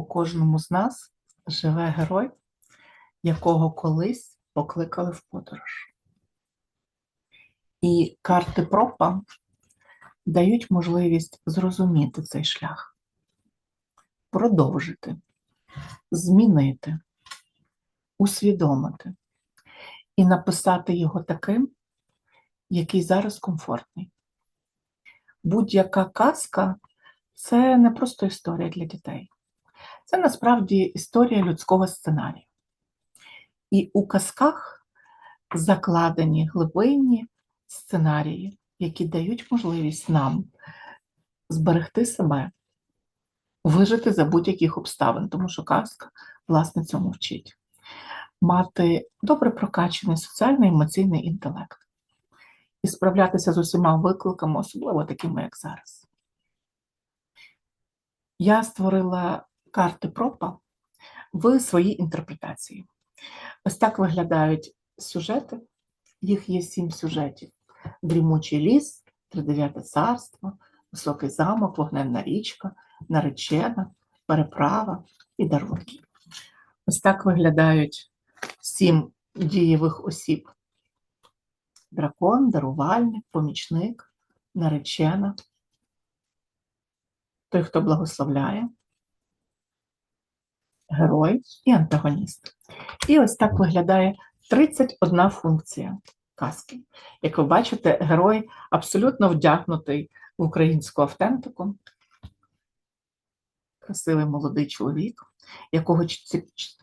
у кожному з нас живе герой, якого колись покликали в подорож. І карти пропа дають можливість зрозуміти цей шлях, продовжити, змінити, усвідомити і написати його таким, який зараз комфортний. Будь-яка казка це не просто історія для дітей. Це насправді історія людського сценарію. І у казках закладені глибинні сценарії, які дають можливість нам зберегти себе, вижити за будь-яких обставин, тому що казка, власне, цьому вчить, мати добре прокачаний соціально-емоційний інтелект і справлятися з усіма викликами, особливо такими, як зараз. Я створила карти пропа в своїй інтерпретації. Ось так виглядають сюжети. Їх є сім сюжетів: Дрімучий ліс, Тридев'яте царство, Високий замок, Вогненна річка, Наречена, Переправа і дарунки. Ось так виглядають сім дієвих осіб: дракон, дарувальник, помічник, наречена, той, хто благословляє, герой і антагоніст. І ось так виглядає 31 функція казки. Як ви бачите, герой абсолютно вдягнутий в українську автентику. Красивий молодий чоловік, якого,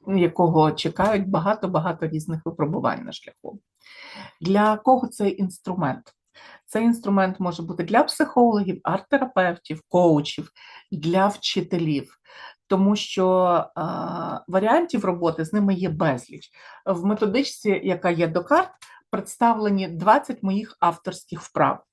якого чекають багато-багато різних випробувань на шляху. Для кого цей інструмент? Цей інструмент може бути для психологів, арт-терапевтів, коучів, для вчителів, тому що е, варіантів роботи з ними є безліч. В методичці, яка є до карт, представлені 20 моїх авторських вправ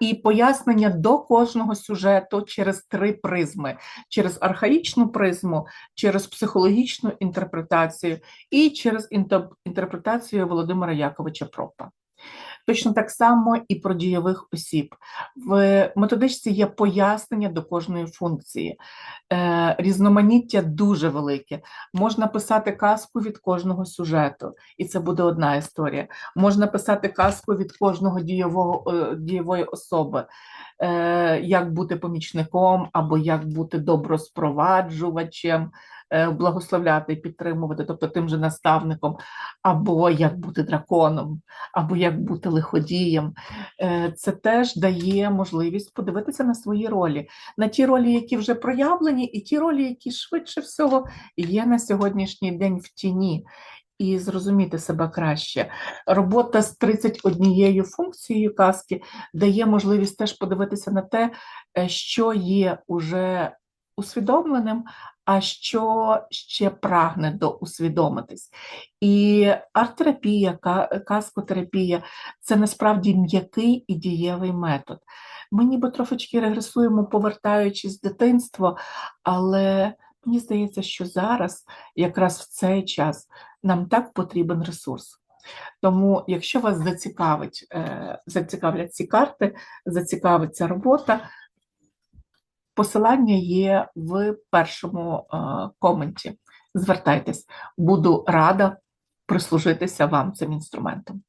і пояснення до кожного сюжету через три призми: через архаїчну призму, через психологічну інтерпретацію і через інтерпретацію Володимира Яковича Пропа. Точно так само і про дієвих осіб. В методичці є пояснення до кожної функції. Е, різноманіття дуже велике. Можна писати казку від кожного сюжету, і це буде одна історія. Можна писати казку від кожного дієвого, е, дієвої особи, е, як бути помічником, або як бути доброспроваджувачем, благословляти підтримувати, тобто тим же наставником, або як бути драконом, або як бути лиходієм. Е, Це теж дає можливість подивитися на свої ролі, на ті ролі, які вже проявлені, і ті ролі, які швидше всього є на сьогоднішній день в тіні. І зрозуміти себе краще. Робота з 31 функцією казки дає можливість теж подивитися на те, е, що є уже усвідомленим, а що ще прагне доусвідомитись. І арт-терапія, ка- казкотерапія це насправді м'який і дієвий метод. Ми ніби трошечки регресуємо, повертаючись в дитинство, але мені здається, що зараз, якраз в цей час, нам так потрібен ресурс. Тому, якщо вас зацікавить, е, зацікавлять ці карти, зацікавить ця робота, посилання є в першому е, коменті. Звертайтесь, буду рада прислужитися вам цим інструментом.